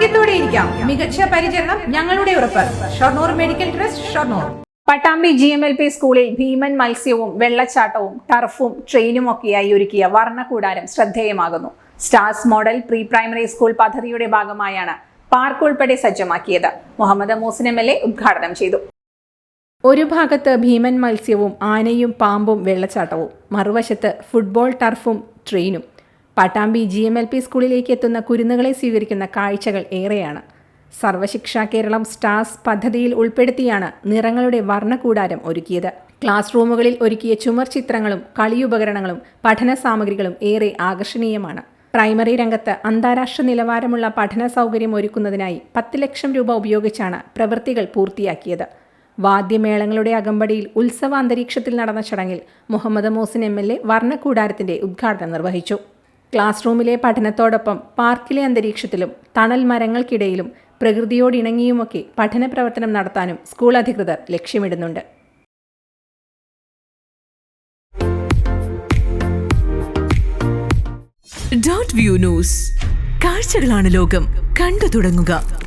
ആരോഗ്യത്തോടെ ഇരിക്കാം. മികച്ച പരിചരണം ഞങ്ങളുടെ ഉറപ്പ്. Shoranur medical trust Shoranur. Pattambi G M L P സ്കൂളിൽ ഭീമൻ മത്സ്യവും വെള്ളച്ചാട്ടവും ടർഫും ട്രെയിനും ഒക്കെയായി ഒരുക്കിയ വർണക്കൂടാരം ശ്രദ്ധേയമാകുന്നു. Stars model pre primary school പദ്ധതിയുടെ ഭാഗമായാണ് പാർക്ക് ഉൾപ്പെടെ സജ്ജമാക്കിയത്. Muhammad Moosin M L A ഉദ്ഘാടനം ചെയ്തു. ഒരു ഭാഗത്ത് ഭീമൻ മത്സ്യവും ആനയും പാമ്പും വെള്ളച്ചാട്ടവും മറുവശത്ത് ഫുട്ബോൾ ടർഫും ട്രെയിനും. Pattambi G M L P സ്കൂളിലേക്ക് എത്തുന്ന കുരുന്നുകളെ സ്വീകരിക്കുന്ന കാഴ്ചകൾ ഏറെയാണ്. സർവശിക്ഷ കേരളം സ്റ്റാർസ് പദ്ധതിയിൽ ഉൾപ്പെടുത്തിയാണ് നിറങ്ങളുടെ വർണകൂടാരം ഒരുക്കിയത്. ക്ലാസ് റൂമുകളിൽ ഒരുക്കിയ ചുമർ ചിത്രങ്ങളും കളിയുപകരണങ്ങളും പഠന സാമഗ്രികളും ഏറെ ആകർഷണീയമാണ്. പ്രൈമറി രംഗത്ത് അന്താരാഷ്ട്ര നിലവാരമുള്ള പഠന സൗകര്യം ഒരുക്കുന്നതിനായി പത്ത് ലക്ഷം രൂപ ഉപയോഗിച്ചാണ് പ്രവൃത്തികൾ പൂർത്തിയാക്കിയത്. വാദ്യമേളങ്ങളുടെ അകമ്പടിയിൽ ഉത്സവ അന്തരീക്ഷത്തിൽ നടന്ന ചടങ്ങിൽ Muhammad Mohsin M L A വർണക്കൂടാരത്തിന്റെ ഉദ്ഘാടനം നിർവഹിച്ചു. ക്ലാസ് റൂമിലെ പഠനത്തോടൊപ്പം പാർക്കിലെ അന്തരീക്ഷത്തിലും തണൽ മരങ്ങൾക്കിടയിലും പ്രകൃതിയോടിണങ്ങിയുമൊക്കെ പഠന പ്രവർത്തനം നടത്താനും സ്കൂൾ അധികൃതർ ലക്ഷ്യമിടുന്നുണ്ട്. വ്യൂ ന്യൂസ് കാഴ്ചകളാണ് ലോകം. കണ്ടു തുടങ്ങുക.